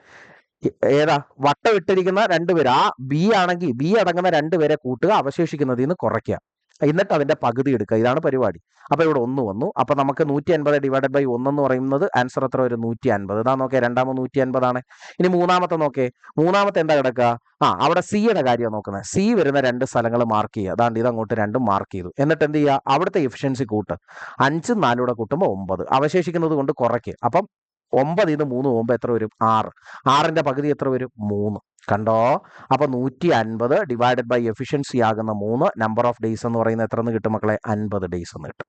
ഏതാ? വട്ടം ഇട്ടിരിക്കുന്ന രണ്ടുപേര് ആ ബി ആണെങ്കിൽ ബി അടങ്ങുന്ന രണ്ടുപേരെ കൂട്ടുക അവശേഷിക്കുന്നതിൽ നിന്ന് കുറയ്ക്കുക. എന്നിട്ട് അതിന്റെ പകുതി എടുക്കുക. ഇതാണ് പരിപാടി. അപ്പൊ ഇവിടെ ഒന്ന് വന്നു. അപ്പൊ നമുക്ക് നൂറ്റി അൻപത് ഡിവൈഡഡ് ബൈ ഒന്നെന്ന് പറയുന്നത് ആൻസർ എത്ര വരും? നൂറ്റി അൻപത് ഇതാ നോക്കിയാൽ രണ്ടാമത് നൂറ്റി അൻപതാണ് ഇനി മൂന്നാമത്തെ നോക്കേ മൂന്നാമത്തെ എന്താ കിടക്കുക? ആ അവിടെ സിയുടെ കാര്യമാണ് നോക്കുന്നത്. സി വരുന്ന രണ്ട് സ്ഥലങ്ങൾ മാർക്ക് ചെയ്യുക. അതാണ്ട് ഇത് അങ്ങോട്ട് രണ്ടും മാർക്ക് ചെയ്തു. എന്നിട്ട് എന്ത് ചെയ്യുക? അവിടുത്തെ എഫിഷ്യൻസി കൂട്ട്. അഞ്ചും നാലൂടെ കൂട്ടുമ്പോൾ ഒമ്പത്. അവശേഷിക്കുന്നത് കൊണ്ട് കുറയ്ക്കുക. അപ്പം ഒമ്പതിൽ നിന്ന് മൂന്ന് പോകുമ്പോൾ എത്ര വരും? ആറ്. ആറിന്റെ പകുതി എത്ര വരും? മൂന്ന്. കണ്ടോ? അപ്പൊ നൂറ്റി അൻപത് ഡിവൈഡഡ് ബൈ എഫിഷ്യൻസി ആകുന്ന മൂന്ന്. നമ്പർ ഓഫ് ഡേയ്സ് എന്ന് പറയുന്നത് എത്ര എന്ന് കിട്ടും മക്കളെ? അൻപത് ഡേയ്സ് എന്ന് കിട്ടും.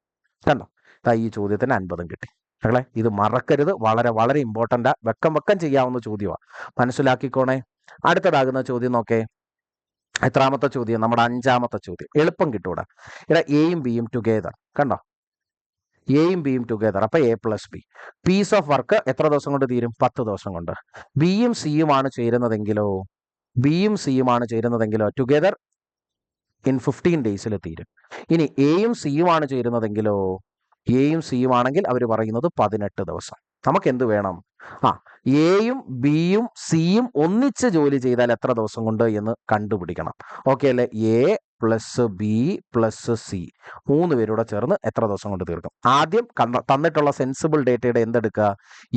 കണ്ടോ? ഈ ചോദ്യത്തിന് അൻപതും കിട്ടി. മക്കളെ ഇത് മറക്കരുത്. വളരെ വളരെ ഇമ്പോർട്ടന്റ് വെക്കം വെക്കം ചെയ്യാവുന്ന ചോദ്യമാണ് മനസ്സിലാക്കിക്കോണേ. അടുത്തതാകുന്ന ചോദ്യം നോക്കേ. എത്രാമത്തെ ചോദ്യം? നമ്മുടെ അഞ്ചാമത്തെ ചോദ്യം. എളുപ്പം കിട്ടൂടാ. ഇവിടെ എയും ബിയും ടുഗെദർ കണ്ടോ? എയും ബിയും ടുഗെദർ അപ്പൊ A plus B piece of work എത്ര ദിവസം കൊണ്ട് തീരും? പത്ത് ദിവസം കൊണ്ട്. ബിയും സിയുമാണ് ചേരുന്നതെങ്കിലോ? ബിയും സിയുമാണ് ചേരുന്നതെങ്കിലോ? ടുഗെദർ ഇൻ ഫിഫ്റ്റീൻ ഡേയ്സിൽ തീരും. ഇനി എയും സിയുമാണ് ചേരുന്നതെങ്കിലോ? എയും സിയും ആണെങ്കിൽ അവർ പറയുന്നത് പതിനെട്ട് ദിവസം. നമുക്ക് എന്ത് വേണം? ആ എയും ബിയും സിയും ഒന്നിച്ച് ജോലി ചെയ്താൽ എത്ര ദിവസം കൊണ്ട് എന്ന് കണ്ടുപിടിക്കണം. ഓക്കെ അല്ലേ? A plus B plus C മൂന്ന് പേരൂടെ ചേർന്ന് എത്ര ദിവസം കൊണ്ട് തീർക്കും? ആദ്യം തന്നിട്ടുള്ള സെൻസിബിൾ ഡേറ്റയുടെ എന്തെടുക്കുക?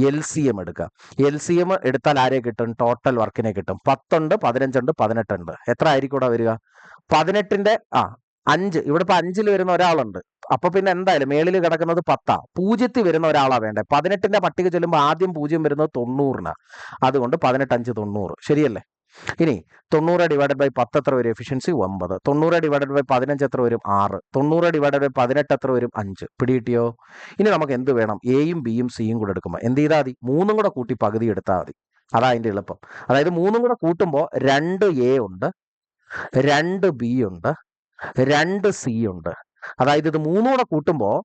എൽ സി എം എടുക്കുക. എൽ സി എം എടുത്താൽ ആരെ കിട്ടും? ടോട്ടൽ വർക്കിനെ കിട്ടും. പത്തുണ്ട് പതിനഞ്ചുണ്ട് പതിനെട്ടുണ്ട്. എത്ര ആയിരിക്കും ഇവിടെ വരിക? പതിനെട്ടിന്റെ ആ അഞ്ച്. ഇവിടെ ഇപ്പൊ അഞ്ചിൽ വരുന്ന ഒരാളുണ്ട്. അപ്പൊ പിന്നെ എന്തായാലും മേളിൽ കിടക്കുന്നത് പത്താ. പൂജ്യത്തിൽ വരുന്ന ഒരാളാ വേണ്ടേ. പതിനെട്ടിന്റെ പട്ടിക ചൊല്ലുമ്പോൾ ആദ്യം പൂജ്യം വരുന്നത് തൊണ്ണൂറിനാ. അതുകൊണ്ട് പതിനെട്ട് അഞ്ച് തൊണ്ണൂറ്. ശരിയല്ലേ? ഇനി തൊണ്ണൂറ് ഡിവൈഡഡ് ബൈ പത്ത് എത്ര വരും? എഫിഷ്യൻസി ഒമ്പത്. തൊണ്ണൂറ് ഡിവൈഡഡ് ബൈ പതിനഞ്ച് എത്ര വരും? ആറ്. തൊണ്ണൂറ് ഡിവൈഡഡ് ബൈ പതിനെട്ട് എത്ര വരും? അഞ്ച്. പിടികിട്ടിയോ? ഇനി നമുക്ക് എന്ത് വേണം? എയും ബിയും സിയും കൂടെ എടുക്കുമ്പോൾ എന്ത് ചെയ്താൽ മതി? മൂന്നും കൂടെ കൂട്ടി പകുതി എടുത്താൽ മതി. അതാ അതിന്റെ എളുപ്പം. അതായത് മൂന്നും കൂടെ കൂട്ടുമ്പോൾ രണ്ട് എ ഉണ്ട് രണ്ട് ബി ഉണ്ട് രണ്ട് സി ഉണ്ട്. അതായത് ഇത് മൂന്നും കൂടെ കൂട്ടുമ്പോൾ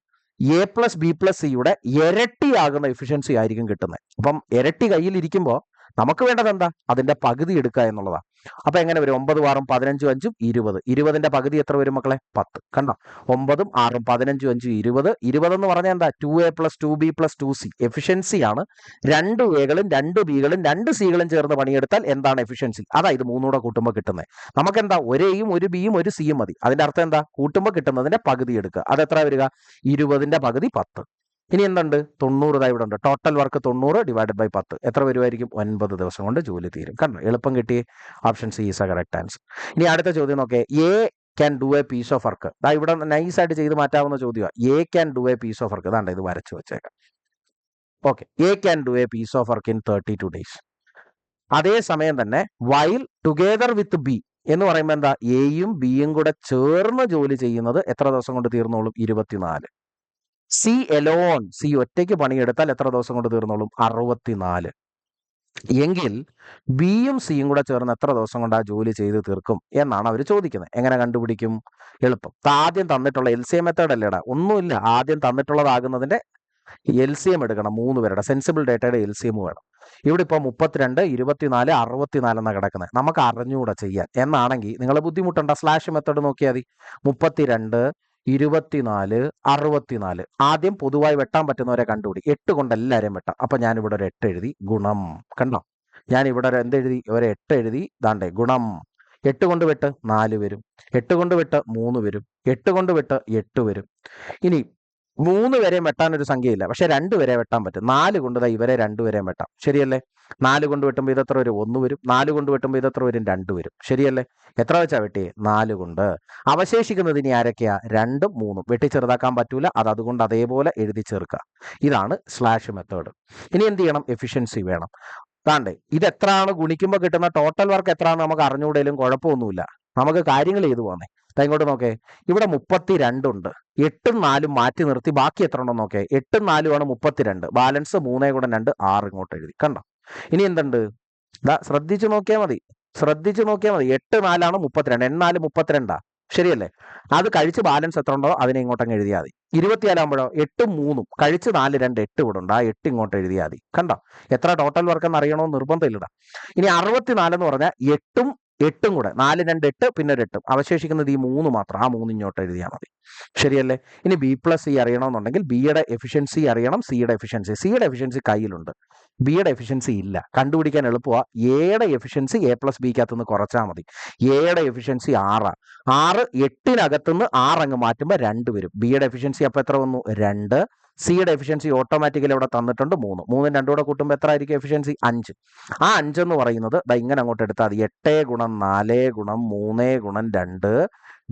എ പ്ലസ് ബി പ്ലസ് സിയുടെ ഇരട്ടിയാകുന്ന എഫിഷ്യൻസി ആയിരിക്കും കിട്ടുന്നത്. അപ്പം ഇരട്ടി കയ്യിൽ ഇരിക്കുമ്പോൾ നമുക്ക് വേണ്ടത് എന്താ? അതിന്റെ പകുതി എടുക്കുക എന്നുള്ളതാണ് അപ്പൊ എങ്ങനെ വരും? ഒമ്പത് ആറും പതിനഞ്ചും അഞ്ചും ഇരുപത്. ഇരുപതിന്റെ പകുതി എത്ര വരും മക്കളെ? പത്ത്. കണ്ടോ? ഒമ്പതും ആറും പതിനഞ്ചും അഞ്ചും ഇരുപത്. ഇരുപത് എന്ന് പറഞ്ഞാൽ എന്താ? Two A plus two B plus two C efficiency ആണ്. രണ്ട് എകളും രണ്ട് ബികളും രണ്ട് സികളും ചേർന്ന് പണിയെടുത്താൽ എന്താണ് എഫിഷ്യൻസി അതാ ഇത് മൂന്നൂടെ കൂട്ടുമ്പോൾ കിട്ടുന്നത് നമുക്കെന്താ? ഒരേയും ഒരു ബിയും ഒരു സിയും മതി. അതിന്റെ അർത്ഥം എന്താ? കൂട്ടുമ്പോൾ കിട്ടുന്നതിന്റെ പകുതി എടുക്കുക. അത് എത്ര വരിക? ഇരുപതിന്റെ പകുതി പത്ത്. ഇനി എന്തുണ്ട്? തൊണ്ണൂറ് ഇതാ ഇവിടെ ഉണ്ട് ടോട്ടൽ വർക്ക് തൊണ്ണൂറ് ഡിവൈഡഡ് ബൈ പത്ത്. എത്ര വരുമായിരിക്കും ഒൻപത് ദിവസം കൊണ്ട് ജോലി തീരും. കണ്ടോ? എളുപ്പം കിട്ടി. Option C is a correct answer ഇനി അടുത്ത ചോദ്യം നോക്കേ. A can do a piece of work ദാ ഇവിടെ നൈസ് ആയിട്ട് ചെയ്ത് മാറ്റാവുന്ന ചോദ്യമാണ് A can do a piece of work ഇതാണ്ട് ഇത് വരച്ചു വെച്ചേക്കാം. Okay A can do a piece of work in thirty two days അതേ സമയം തന്നെ വൈൽ ടുഗെദർ വിത്ത് ബി എന്ന് പറയുമ്പോൾ എന്താ? എയും ബിയും കൂടെ ചേർന്ന് ജോലി ചെയ്യുന്നത് എത്ര ദിവസം കൊണ്ട് തീർന്നോളും? ഇരുപത്തിനാല്. സി എലോൺ സി ഒറ്റയ്ക്ക് പണിയെടുത്താൽ എത്ര ദിവസം കൊണ്ട് തീർന്നോളും? അറുപത്തിനാല്. എങ്കിൽ ബിയും സിയും കൂടെ ചേർന്ന് എത്ര ദിവസം കൊണ്ട് ആ ജോലി ചെയ്ത് തീർക്കും എന്നാണ് അവർ ചോദിക്കുന്നത്. എങ്ങനെ കണ്ടുപിടിക്കും? എളുപ്പം. ആദ്യം തന്നിട്ടുള്ള എൽ സി എം മെത്തേഡ് അല്ലേടാ? ഒന്നുമില്ല. ആദ്യം തന്നിട്ടുള്ളതാകുന്നതിന്റെ എൽ സി എം എടുക്കണം. മൂന്ന് പേരുടെ സെൻസിബിൾ ഡേറ്റയുടെ എൽ സി എം വേണം. ഇവിടെ ഇപ്പോൾ മുപ്പത്തിരണ്ട് ഇരുപത്തിനാല് അറുപത്തിനാല് എന്നാണ് കിടക്കുന്നത് നമുക്ക് അറിഞ്ഞുകൂടെ ചെയ്യാൻ. എന്നാണെങ്കിൽ നിങ്ങൾ ബുദ്ധിമുട്ടുണ്ട. സ്ലാഷ് മെത്തേഡ് നോക്കിയാൽ മതി. മുപ്പത്തിരണ്ട് ഇരുപത്തിനാല് അറുപത്തിനാല്. ആദ്യം പൊതുവായി വെട്ടാൻ പറ്റുന്നവരെ കണ്ടുപിടി. എട്ട് കൊണ്ട് എല്ലാവരെയും വെട്ടാം. അപ്പൊ ഞാൻ ഇവിടെ ഒരു എട്ട് എഴുതി. ഗുണം. കണ്ടോ? ഞാൻ ഇവിടെ ഒരു എന്തെഴുതി? ഒരു എട്ട് എഴുതി. ദാണ്ടേ ഗുണം. എട്ട് കൊണ്ട് വെട്ട് നാല് വരും. എട്ട് കൊണ്ട് വെട്ട് മൂന്ന് വരും. എട്ട് കൊണ്ട് വെട്ട് എട്ട് വരും. ഇനി മൂന്ന് വരെയും വെട്ടാൻ ഒരു സംഖ്യയില്ല. പക്ഷെ രണ്ട് വരെ വെട്ടാൻ പറ്റും. നാല് കൊണ്ട് ഇവരെ രണ്ട് വരെയും വെട്ടാം. ശരിയല്ലേ? നാല് കൊണ്ട് വെട്ടുമ്പോൾ ഇതെത്ര വരും? ഒന്ന് വരും. നാല് കൊണ്ട് വെട്ടുമ്പോൾ ഇതെത്ര വരും? രണ്ട് വരും. ശരിയല്ലേ? എത്ര വെച്ചാ വെട്ടി നാല് കൊണ്ട്. അവശേഷിക്കുന്നത് ഇനി ആരൊക്കെയാ? രണ്ടും മൂന്നും. വെട്ടി ചെറുതാക്കാൻ പറ്റൂല. അത് അതുകൊണ്ട് അതേപോലെ എഴുതി ചേർക്കുക. ഇതാണ് സ്ലാഷ് മെത്തേഡ് ഇനി എന്ത് ചെയ്യണം? എഫിഷ്യൻസി വേണം. താണ്ടേ ഇത് എത്രയാണ് ഗുണിക്കുമ്പോൾ കിട്ടുന്ന ടോട്ടൽ വർക്ക് എത്രയാണ് നമുക്ക് അറിഞ്ഞുകൂടെയും കുഴപ്പമൊന്നുമില്ല. നമുക്ക് കാര്യങ്ങൾ ചെയ്തു പോന്നേ. ഇങ്ങോട്ട് നോക്കേ. ഇവിടെ മുപ്പത്തി രണ്ടുണ്ട് എട്ടും നാലും മാറ്റി നിർത്തി. ബാക്കി എത്ര ഉണ്ടോ നോക്കേ. എട്ടും ആണ് മുപ്പത്തിരണ്ട്. ബാലൻസ് മൂന്നേ കൂടെ രണ്ട് ആറ് ഇങ്ങോട്ട് എഴുതി. കണ്ടോ? ഇനി എന്തുണ്ട്? ശ്രദ്ധിച്ചു നോക്കിയാൽ മതി. ശ്രദ്ധിച്ചു നോക്കിയാൽ മതി. എട്ട് നാലാണ് മുപ്പത്തിരണ്ട്. എന്നാൽ മുപ്പത്തിരണ്ടാ? ശരിയല്ലേ? അത് കഴിച്ച് ബാലൻസ് എത്ര ഉണ്ടോ അതിനെ ഇങ്ങോട്ടങ്ങ് എഴുതിയാൽ മതി. ഇരുപത്തിനാലാകുമ്പോഴോ? എട്ടും മൂന്നും. കഴിച്ച് നാല് രണ്ട് എട്ട് ഇവിടെ ഉണ്ട്. ആ എട്ട് ഇങ്ങോട്ട് എഴുതിയാൽ മതി. കണ്ടോ? എത്ര ടോട്ടൽ വർക്ക് എന്ന് അറിയണമെന്ന് നിർബന്ധമില്ലടാ. ഇനി അറുപത്തിനാല് എന്ന് പറഞ്ഞാൽ എട്ടും എട്ടും കൂടെ. നാല് രണ്ട് എട്ട് പിന്നെ ഒരു എട്ടും. അവശേഷിക്കുന്നത് ഈ മൂന്ന് മാത്രം. ആ മൂന്ന് ഇങ്ങോട്ട് എഴുതിയാൽ മതി. ശരിയല്ലേ? ഇനി ബി പ്ലസ് സി അറിയണമെന്നുണ്ടെങ്കിൽ ബിയുടെ എഫിഷ്യൻസി അറിയണം സിയുടെ എഫിഷ്യൻസി സിയുടെ എഫിഷ്യൻസി കയ്യിലുണ്ട്. ബിയുടെ എഫിഷ്യൻസി ഇല്ല. കണ്ടുപിടിക്കാൻ എളുപ്പമാണ് എയുടെ എഫിഷ്യൻസി എ പ്ലസ് ബിക്കകത്ത് നിന്ന് കുറച്ചാൽ മതി. എയുടെ എഫിഷ്യൻസി ആറാണ് ആറ്. എട്ടിനകത്തുനിന്ന് ആറ് അങ്ങ് മാറ്റുമ്പോൾ രണ്ട് വരും. ബിയുടെ എഫിഷ്യൻസി അപ്പോൾ എത്ര വന്നു? രണ്ട്. സിയുടെ എഫിഷ്യൻസി ഓട്ടോമാറ്റിക്കലി അവിടെ തന്നിട്ടുണ്ട് മൂന്ന്. മൂന്നും രണ്ടും കൂടെ കൂട്ടുമ്പോൾ എത്ര ആയിരിക്കും എഫിഷ്യൻസി അഞ്ച്. ആ അഞ്ചെന്ന് പറയുന്നത് ഇങ്ങനെ അങ്ങോട്ട് എടുത്താൽ മതി. എട്ട് ഗുണം നാല് ഗുണം മൂന്ന് ഗുണം രണ്ട്.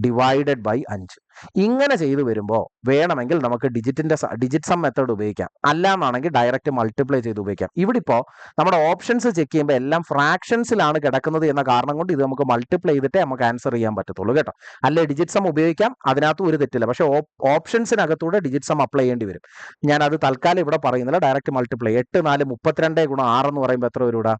ഡിവൈഡഡ് ബൈ അഞ്ച്. ഇങ്ങനെ ചെയ്തു വരുമ്പോൾ വേണമെങ്കിൽ നമുക്ക് ഡിജിറ്റിന്റെ ഡിജിറ്റ് സം മെത്തേഡ് ഉപയോഗിക്കാം. അല്ലാന്നാണെങ്കിൽ ഡയറക്റ്റ് മൾട്ടിപ്ലൈ ചെയ്ത് ഉപയോഗിക്കാം. ഇവിടെ ഇപ്പോൾ നമ്മുടെ ഓപ്ഷൻസ് ചെക്ക് ചെയ്യുമ്പോൾ എല്ലാം ഫ്രാക്ഷൻസിലാണ് കിടക്കുന്നത് എന്ന കാരണം കൊണ്ട് ഇത് നമുക്ക് മൾട്ടിപ്ലൈ ചെയ്തിട്ടേ നമുക്ക് ആൻസർ ചെയ്യാൻ പറ്റത്തുള്ളൂ കേട്ടോ. അല്ലെ ഡിജിറ്റ് സം ഉപയോഗിക്കാം. അതിനകത്ത് ഒരു തെറ്റില്ല. പക്ഷേ ഓപ്ഷൻസിനകത്തൂടെ ഡിജിറ്റ് സം അപ്ലൈ ചെയ്യേണ്ടി വരും. ഞാൻ അത് തൽക്കാലം ഇവിടെ പറയുന്നില്ല. ഡയറക്റ്റ് മൾട്ടിപ്ലൈ എട്ട് നാല് മുപ്പത്തിരണ്ട് ഗുണം ആറ് എന്ന് പറയുമ്പോൾ എത്ര വരും ഇവിടെ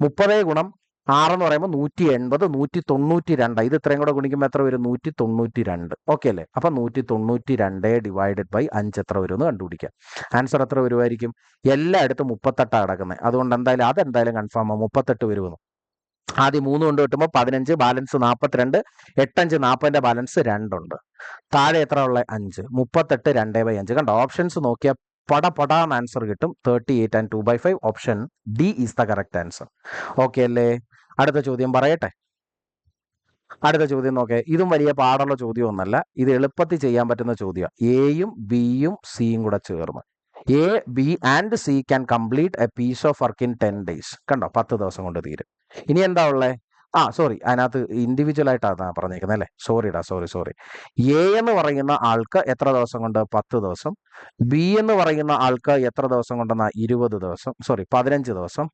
മുപ്പത് ഗുണം ആറ് എന്ന് പറയുമ്പോൾ നൂറ്റി എൺപത് നൂറ്റി തൊണ്ണൂറ്റി രണ്ട് ഇത് ഇത്രയും കൂടെ ഗുണിക്കുമ്പോൾ എത്ര വരും? നൂറ്റി തൊണ്ണൂറ്റി രണ്ട് ഓക്കെ അല്ലേ? അപ്പം നൂറ്റി തൊണ്ണൂറ്റി രണ്ട് ഡിവൈഡഡ് ബൈ അഞ്ച് എത്ര വരും എന്ന് കണ്ടുപിടിക്കാം. ആൻസർ എത്ര വരുമായിരിക്കും എല്ലായിടത്തും മുപ്പത്തെട്ടാണ് കിടക്കുന്നത് അതുകൊണ്ട് എന്തായാലും അതെന്തായാലും കൺഫേം ആണ് മുപ്പത്തെട്ട് വരുമെന്ന് ആദ്യം മൂന്ന് കൊണ്ട് കിട്ടുമ്പോൾ പതിനഞ്ച് ബാലൻസ് നാൽപ്പത്തിരണ്ട് എട്ടഞ്ച് നാൽപ്പതിന്റെ ബാലൻസ് രണ്ടുണ്ട്. താഴെ എത്ര ഉള്ള? അഞ്ച്. മുപ്പത്തെട്ട് രണ്ടേ ബൈ അഞ്ച്. കണ്ടോ? ഓപ്ഷൻസ് നോക്കിയാൽ പട പടാന്ന് ആൻസർ കിട്ടും. Thirty eight and two by five option D is the correct answer okay അല്ലേ? അടുത്ത ചോദ്യം പറയട്ടെ. അടുത്ത ചോദ്യം നോക്കേ. ഇതും വലിയ പാടുള്ള ചോദ്യമൊന്നല്ല. ഇത് എളുപ്പത്തിൽ ചെയ്യാൻ പറ്റുന്ന ചോദ്യം. എയും ബിയും സിയും കൂടെ ചേർന്ന്. A B and C can complete a piece of work in ten days കണ്ടോ? പത്ത് ദിവസം കൊണ്ട് തീരും. ഇനി എന്താ ഉള്ളത് ആ സോറി അതിനകത്ത് ഇൻഡിവിജ്വൽ ആയിട്ടാണ് പറഞ്ഞേക്കുന്നത് അല്ലേ? സോറിടാ സോറി സോറി എ എന്ന് പറയുന്ന ആൾക്ക് എത്ര ദിവസം കൊണ്ട്? പത്ത് ദിവസം. ബി എന്ന് പറയുന്ന ആൾക്ക് എത്ര ദിവസം കൊണ്ടെന്നാ? ഇരുപത് ദിവസം. സോറി പതിനഞ്ച് ദിവസം.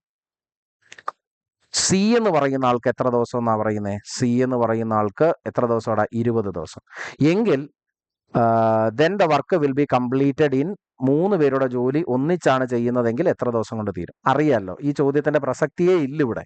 സി എന്ന് പറയുന്ന ആൾക്ക് എത്ര ദിവസം എന്നാണ് പറയുന്നത് സി എന്ന് പറയുന്ന ആൾക്ക് എത്ര ദിവസം അവിടെ ഇരുപത് ദിവസം. എങ്കിൽ then the work will be completed in മൂന്ന് പേരുടെ ജോലി ഒന്നിച്ചാണ് ചെയ്യുന്നതെങ്കിൽ എത്ര ദിവസം കൊണ്ട് തീരും? അറിയാലോ ഈ ചോദ്യത്തിന്റെ പ്രസക്തിയേ ഇല്ല ഇവിടെ.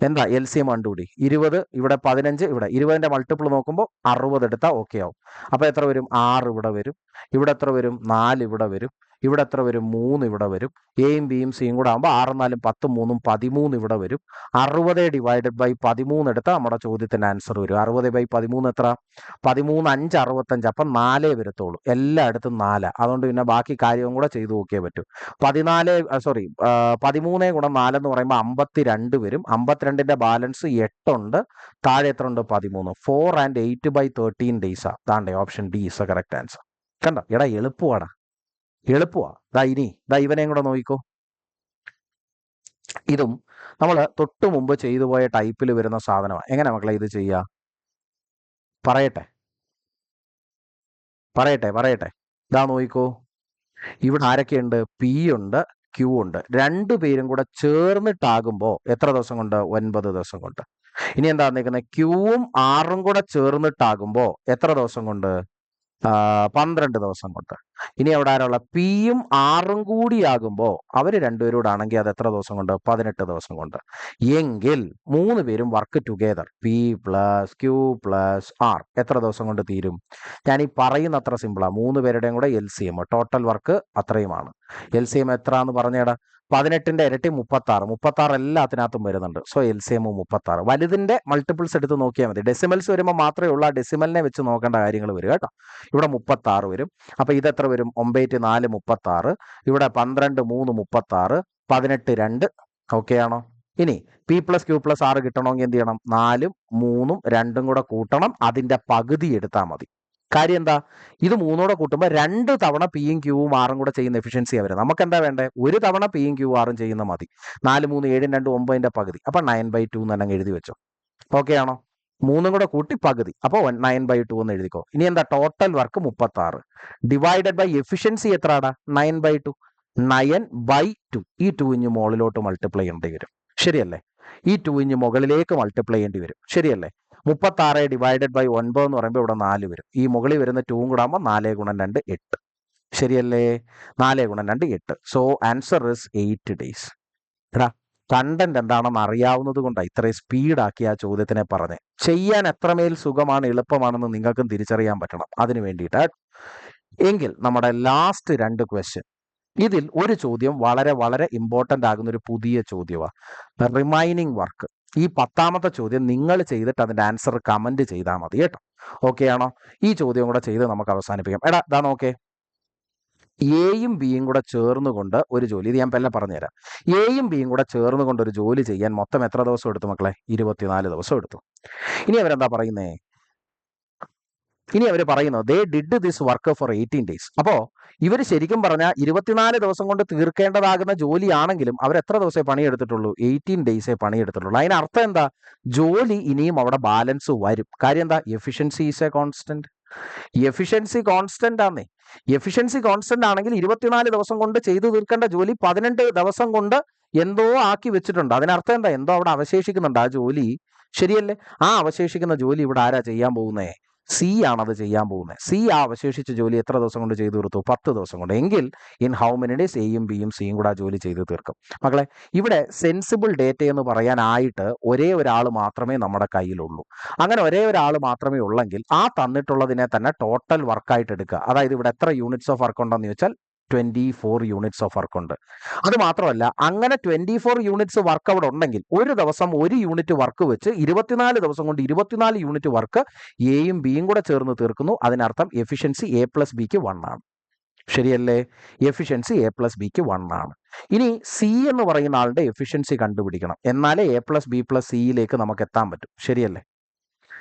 എന്താ? എൽ സി എം കണ്ടുപിടി. ഇരുപത് ഇവിടെ പതിനഞ്ച് ഇവിടെ ഇരുപതിന്റെ മൾട്ടിപ്പിൾ നോക്കുമ്പോൾ അറുപത് എടുത്താൽ ഓക്കെ ആവും. അപ്പോൾ എത്ര വരും? ആറ് ഇവിടെ വരും. ഇവിടെ എത്ര വരും? നാല് ഇവിടെ വരും. ഇവിടെ എത്ര വരും? മൂന്ന് ഇവിടെ വരും. എയും ബിയും സിയും കൂടെ ആകുമ്പോൾ ആറും നാലും പത്തും മൂന്നും പതിമൂന്ന് ഇവിടെ വരും. അറുപത് ഡിവൈഡഡ് ബൈ പതിമൂന്ന് എടുത്താൽ നമ്മുടെ ചോദ്യത്തിന്റെ ആൻസർ വരും. അറുപത് ബൈ പതിമൂന്ന് എത്ര? പതിമൂന്ന് അഞ്ച് അറുപത്തഞ്ച്. അപ്പം നാലേ വരത്തുള്ളൂ. എല്ലായിടത്തും നാല്. അതുകൊണ്ട് പിന്നെ ബാക്കി കാര്യവും കൂടെ ചെയ്തു നോക്കിയേ പറ്റൂ. പതിനാല് സോറി പതിമൂന്നേ ഗുണം നാലെന്ന് പറയുമ്പോൾ അമ്പത്തിരണ്ട് വരും. അമ്പത്തിരണ്ടിന്റെ ബാലൻസ് എട്ടുണ്ട്. താഴെ എത്ര ഉണ്ട്? പതിമൂന്ന്. Four and eight by thirteen ഡേയ്സാ താണ്ടേ option D is a correct answer കണ്ടോ? എടാ എളുപ്പമാടാ എളുപ്പമാ ദാ ഇനി ദാ ഇവനെയും കൂടെ നോക്കിക്കോ. ഇതും നമ്മൾ തൊട്ടു മുമ്പ് ചെയ്തു പോയ ടൈപ്പിൽ വരുന്ന സാധനമാണ് എങ്ങനെ മക്കളെ ഇത് ചെയ്യുക പറയട്ടെ. പറയട്ടെ പറയട്ടെ. ഇതാ നോക്കിക്കോ. ഇവിടെ ആരൊക്കെയുണ്ട്? പി ഉണ്ട് ക്യൂ ഉണ്ട്. രണ്ടു പേരും കൂടെ ചേർന്നിട്ടാകുമ്പോൾ എത്ര ദിവസം കൊണ്ട്? ഒൻപത് ദിവസം കൊണ്ട്. ഇനി എന്താ നിൽക്കുന്നത് ക്യൂവും ആറും കൂടെ ചേർന്നിട്ടാകുമ്പോൾ എത്ര ദിവസം കൊണ്ട്? പന്ത്രണ്ട് ദിവസം കൊണ്ട്. ഇനി അവിടെ ആരുള്ള? പിയും ആറും കൂടിയാകുമ്പോൾ അവർ രണ്ടുപേരോടാണെങ്കിൽ അത് എത്ര ദിവസം കൊണ്ട്? പതിനെട്ട് ദിവസം കൊണ്ട്. എങ്കിൽ മൂന്ന് പേരും work together P plus Q plus R എത്ര ദിവസം കൊണ്ട് തീരും? ഞാൻ ഈ പറയുന്ന അത്ര സിമ്പിളാണ് മൂന്ന് പേരുടെയും കൂടെ L C M total work അത്രയുമാണ്. L C M എത്ര എന്ന് പറഞ്ഞേടാ? പതിനെട്ടിന്റെ ഇരട്ടി മുപ്പത്തി ആറ് മുപ്പത്തി ആറ് എല്ലാത്തിനകത്തും വരുന്നുണ്ട്. സോ എൽ സി എം മുപ്പത്തി ആറ് വലുതിന്റെ മൾട്ടിപ്പിൾസ് എടുത്ത് നോക്കിയാൽ മതി. ഡെസിമൽസ് വരുമ്പോൾ മാത്രമേ ഉള്ളൂ. ആ ഡെസിമലിനെ വെച്ച് നോക്കേണ്ട കാര്യങ്ങൾ വരും കേട്ടോ. ഇവിടെ മുപ്പത്തി ആറ് വരും. അപ്പൊ ഇതെത്ര വരും ഒമ്പത് നാല് മുപ്പത്തി ആറ് ഇവിടെ പന്ത്രണ്ട് മൂന്ന് മുപ്പത്തി ആറ് പതിനെട്ട് രണ്ട്. ഓക്കെ ആണോ? ഇനി പി പ്ലസ് ക്യൂ പ്ലസ് ആറ് കിട്ടണമെങ്കിൽ എന്ത് ചെയ്യണം? നാലും മൂന്നും രണ്ടും കൂടെ കൂട്ടണം. അതിന്റെ പകുതി എടുത്താൽ മതി. കാര്യം എന്താ? ഇത് മൂന്നോടെ കൂട്ടുമ്പോൾ രണ്ട് തവണ പിയും ക്യൂവും ആറും കൂടെ ചെയ്യുന്ന എഫിഷ്യൻസി വരുന്നത് നമുക്ക് എന്താ വേണ്ടേ? ഒരു തവണ പിയും ക്യൂ ആറും ചെയ്യുന്ന മതി. നാല് മൂന്ന് ഏഴും രണ്ട് ഒമ്പതിന്റെ പകുതി. അപ്പൊ നയൻ ബൈ ടു എന്ന് എഴുതി വെച്ചോ. ഓക്കെ ആണോ? മൂന്നും കൂടെ കൂട്ടി പകുതി. അപ്പോൾ നയൻ ബൈ ടു എന്ന് എഴുതിക്കോ. ഇനി എന്താ ടോട്ടൽ വർക്ക് മുപ്പത്തി ആറ് divided by efficiency എത്രടാ? Nine by two nine by two ഈ ടു ഇഞ്ഞ് മുകളിലോട്ട് മൾട്ടിപ്ലൈ ചെയ്യേണ്ടി വരും. ശരിയല്ലേ? ഈ ടു ഇഞ്ഞ് മുകളിലേക്ക് മൾട്ടിപ്ലൈ ചെയ്യേണ്ടി വരും. ശരിയല്ലേ? മുപ്പത്തി ആറ് ഡിവൈഡഡ് ബൈ ഒൻപത് എന്ന് പറയുമ്പോൾ ഇവിടെ നാല് വരും. ഈ മുകളിൽ വരുന്ന ടൂവും കൂടെ ആകുമ്പോൾ നാല് ഗുണം രണ്ട് എട്ട്. ശരിയല്ലേ? നാല് ഗുണം രണ്ട് എട്ട്. So answer is eight days എടാ കണ്ടന്റ് എന്താണെന്ന് അറിയാവുന്നത് കൊണ്ടാണ് ഇത്രയും സ്പീഡാക്കി ആ ചോദ്യത്തിനെ പറഞ്ഞ്. ചെയ്യാൻ എത്രമേൽ സുഖമാണ് എളുപ്പമാണെന്ന് നിങ്ങൾക്കും തിരിച്ചറിയാൻ പറ്റണം. അതിന് വേണ്ടിയിട്ട് എങ്കിൽ നമ്മുടെ ലാസ്റ്റ് രണ്ട് ക്വസ്റ്റ്യൻ ഇതിൽ ഒരു ചോദ്യം വളരെ വളരെ ഇമ്പോർട്ടന്റ് ആകുന്ന ഒരു പുതിയ ചോദ്യമാണ് റിമൈനിങ് വർക്ക് ഈ പത്താമത്തെ ചോദ്യം നിങ്ങൾ ചെയ്തിട്ട് അതിന്റെ ആൻസർ കമന്റ് ചെയ്താൽ മതി കേട്ടോ. ഓക്കെ ആണോ? ഈ ചോദ്യം കൂടെ ചെയ്ത് നമുക്ക് അവസാനിപ്പിക്കാം. എടാ ഇതാ നോക്കേ. എയും ബിയും കൂടെ ചേർന്നുകൊണ്ട് ഒരു ജോലി. ഇത് ഞാൻ പല പറഞ്ഞുതരാം. എയും ബിയും കൂടെ ചേർന്നുകൊണ്ട് ഒരു ജോലി ചെയ്യാൻ മൊത്തം എത്ര ദിവസം എടുത്തു മക്കളെ? ഇരുപത്തിനാല് ദിവസം എടുത്തു. ഇനി അവരെന്താ പറയുന്നേ? ഇനി അവർ പറയുന്നു they did this work for eighteen days അപ്പോൾ ഇവർ ശരിക്കും പറഞ്ഞാൽ ഇരുപത്തിനാല് ദിവസം കൊണ്ട് തീർക്കേണ്ടതാകുന്ന ജോലിയാണെങ്കിലും അവർ എത്ര ദിവസമേ പണിയെടുത്തിട്ടുള്ളൂ? എയ്റ്റീൻ ഡേയ്സേ പണിയെടുത്തിട്ടുള്ളൂ. അതിനർത്ഥം എന്താ? ജോലി ഇനിയും അവിടെ ബാലൻസ് വരും. കാര്യം എന്താ? Efficiency is a constant efficiency constant ആന്നേ. എഫിഷ്യൻസി കോൺസ്റ്റന്റ് ആണെങ്കിൽ ഇരുപത്തിനാല് ദിവസം കൊണ്ട് ചെയ്തു തീർക്കേണ്ട ജോലി പതിനെട്ട് ദിവസം കൊണ്ട് എന്തോ ആക്കി വെച്ചിട്ടുണ്ട്. അതിനർത്ഥം എന്താ? എന്തോ അവിടെ അവശേഷിക്കുന്നുണ്ട് ആ ജോലി. ശരിയല്ലേ? ആ അവശേഷിക്കുന്ന ജോലി ഇവിടെ ആരാ ചെയ്യാൻ പോകുന്നേ? സി ആണ് അത് ചെയ്യാൻ പോകുന്നത് സി ആ അവശേഷിച്ച ജോലി എത്ര ദിവസം കൊണ്ട് ചെയ്തു തീർത്തു? പത്ത് ദിവസം കൊണ്ട്. എങ്കിൽ ഇൻ ഹൗ മെനി ഡേയ്സ് എയും ബിയും സിയും കൂടെ ആ ജോലി ചെയ്തു തീർക്കും. മക്കളെ ഇവിടെ സെൻസിബിൾ ഡേറ്റ എന്ന് പറയാനായിട്ട് ഒരേ ഒരാൾ മാത്രമേ നമ്മുടെ കയ്യിലുള്ളൂ. അങ്ങനെ ഒരേ ഒരാൾ മാത്രമേ ഉള്ളെങ്കിൽ ആ തന്നിട്ടുള്ളതിനെ തന്നെ ടോട്ടൽ വർക്കായിട്ട് എടുക്കുക. അതായത് ഇവിടെ എത്ര യൂണിറ്റ്സ് ഓഫ് വർക്ക് ഉണ്ടെന്ന് ചോദിച്ചാൽ twenty four units of work ഉണ്ട്. അത് മാത്രമല്ല അങ്ങനെ ട്വന്റി ഫോർ യൂണിറ്റ്സ് വർക്ക് അവിടെ ഉണ്ടെങ്കിൽ ഒരു ദിവസം ഒരു യൂണിറ്റ് വർക്ക് വെച്ച് ഇരുപത്തിനാല് ദിവസം കൊണ്ട് ഇരുപത്തിനാല് യൂണിറ്റ് വർക്ക് എയും ബിയും കൂടെ ചേർന്ന് തീർക്കുന്നു. അതിനർത്ഥം എഫിഷ്യൻസി എ പ്ലസ് ബിക്ക് വൺ ആണ്. ശരിയല്ലേ? എഫിഷ്യൻസി എ പ്ലസ് ബിക്ക് വൺ ആണ്. ഇനി സി എന്ന് പറയുന്ന ആളുടെ എഫിഷ്യൻസി കണ്ടുപിടിക്കണം. എന്നാലേ എ പ്ലസ് ബി പ്ലസ് സിയിലേക്ക് നമുക്ക് എത്താൻ പറ്റും. ശരിയല്ലേ?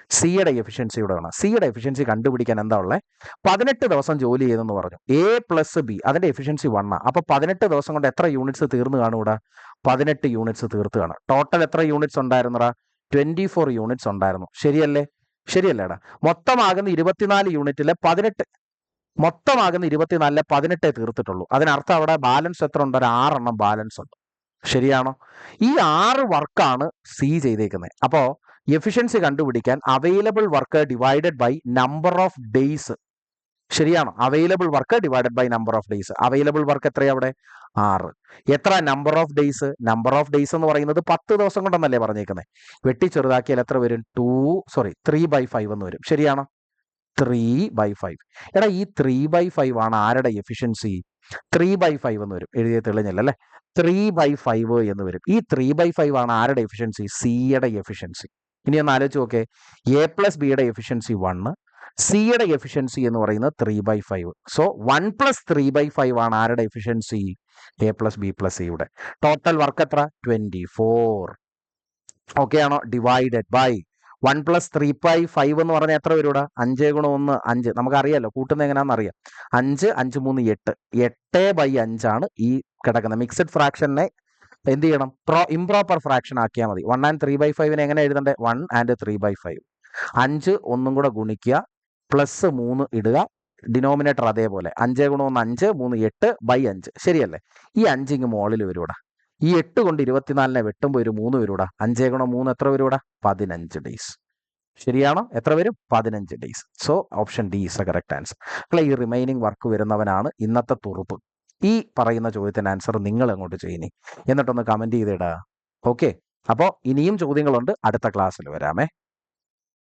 സിയുടെ എഫിഷ്യൻസി ഇവിടെ വേണം സിയുടെ എഫിഷ്യൻസി കണ്ടുപിടിക്കാൻ എന്താ ഉള്ളത് പതിനെട്ട് ദിവസം ജോലി ചെയ്തെന്ന് പറഞ്ഞു. എ പ്ലസ് ബി അതിന്റെ എഫിഷ്യൻസി വണ്ണ അപ്പൊ പതിനെട്ട് ദിവസം കൊണ്ട് എത്ര യൂണിറ്റ്സ് തീർന്നു കാണും ഇവിടെ? പതിനെട്ട് യൂണിറ്റ്സ് തീർത്ത് കാണും. ടോട്ടൽ എത്ര യൂണിറ്റ്സ് ഉണ്ടായിരുന്നടാ ട്വന്റി ഫോർ യൂണിറ്റ്സ് ഉണ്ടായിരുന്നു. ശരിയല്ലേ? ശരിയല്ലേടാ മൊത്തമാകുന്ന ഇരുപത്തിനാല് യൂണിറ്റിലെ പതിനെട്ട് മൊത്തമാകുന്ന ഇരുപത്തിനാലിലെ പതിനെട്ടേ തീർത്തിട്ടുള്ളൂ. അതിനർത്ഥം അവിടെ ബാലൻസ് എത്ര ഉണ്ട്? ഒരു ആറെണ്ണം ബാലൻസ് ഉണ്ട്. ശരിയാണോ? ഈ ആറ് വർക്കാണ് സി ചെയ്തേക്കുന്നത് അപ്പോ എഫിഷ്യൻസി കണ്ടുപിടിക്കാൻ available work divided by number of days ശരിയാണ്. Available work divided by number of days available work എത്രയാണ് അവിടെ? ആറ്. എത്ര? Number of days number of days എന്ന് പറയുന്നത് പത്ത് ദിവസം കൊണ്ടെന്നല്ലേ പറഞ്ഞേക്കുന്നത് വെട്ടി ചെറുതാക്കിയാൽ എത്ര വരും? Two sorry three by five എന്ന് വരും. ശരിയാണ്. ത്രീ ബൈ ഫൈവ് എടാ ഈ ത്രീ ബൈ ഫൈവ് ആണ് ആരുടെ എഫിഷ്യൻസി ത്രീ ബൈ ഫൈവ് എന്ന് വരും. എഴുതിയ തെളിഞ്ഞല്ലേ? ത്രീ ബൈ ഫൈവ് എന്ന് വരും. ഈ ത്രീ ബൈ ഫൈവ് ആണ് ആരുടെ എഫിഷ്യൻസി സിയുടെ എഫിഷ്യൻസി ഇനി ഒന്ന് ആലോചിച്ച് നോക്കേ. എ പ്ലസ് ബിയുടെ എഫിഷ്യൻസി വണ്ണ് സിയുടെ എഫിഷ്യൻസി എന്ന് പറയുന്നത് three by five so one plus three by five ആണ് ആരുടെ efficiency A plus B plus സിയുടെ ടോട്ടൽ വർക്ക് എത്ര? ട്വന്റി ഫോർ ഓക്കെ ആണോ? Divided by one plus three by five എന്ന് പറഞ്ഞാൽ എത്ര വരൂടെ? അഞ്ച് ഗുണം ഒന്ന് അഞ്ച്. നമുക്കറിയാലോ കൂട്ടുന്നത് എങ്ങനെയാണെന്ന് അറിയാം. അഞ്ച് അഞ്ച് മൂന്ന് എട്ട്. എട്ട് ബൈ അഞ്ചാണ് ഈ കിടക്കുന്നത്. മിക്സഡ് ഫ്രാക്ഷനെ എന്ത് ചെയ്യണം പ്രോ ഇംപ്രോപ്പർ ഫ്രാക്ഷൻ ആക്കിയാൽ മതി വൺ ആൻഡ് ത്രീ ബൈ ഫൈവിനെ എങ്ങനെ എഴുതണ്ടേ? One and three by five അഞ്ച് ഒന്നും കൂടെ ഗുണിക്കുക. പ്ലസ് മൂന്ന് ഇടുക. ഡിനോമിനേറ്റർ അതേപോലെ. അഞ്ച് ഗുണം ഒന്ന് അഞ്ച് മൂന്ന് എട്ട് ബൈ അഞ്ച്. ശരിയല്ലേ? ഈ അഞ്ച് ഇങ്ങ് മുകളിൽ വരൂടാ ഈ എട്ട് കൊണ്ട് ഇരുപത്തിനാലിനെ വെട്ടുമ്പോൾ ഒരു മൂന്ന് വരൂടാ അഞ്ചേ ഗുണം മൂന്ന് എത്ര വരൂടാ പതിനഞ്ച് ഡേയ്സ് ശരിയാണോ? എത്ര വരും? പതിനഞ്ച് days so option D is a correct answer അല്ല? ഈ റിമൈനിങ് വർക്ക് വരുന്നവനാണ് ഇന്നത്തെ തുറുപ്പ്. ഈ പറയുന്ന ചോദ്യത്തിന് ആൻസർ നിങ്ങൾ അങ്ങോട്ട് ചെയ്യുന്നേ. എന്നിട്ടൊന്ന് കമന്റ് ചെയ്തിടുക ഓക്കെ അപ്പോൾ ഇനിയും ചോദ്യങ്ങളുണ്ട്. അടുത്ത ക്ലാസ്സിൽ വരാമേ.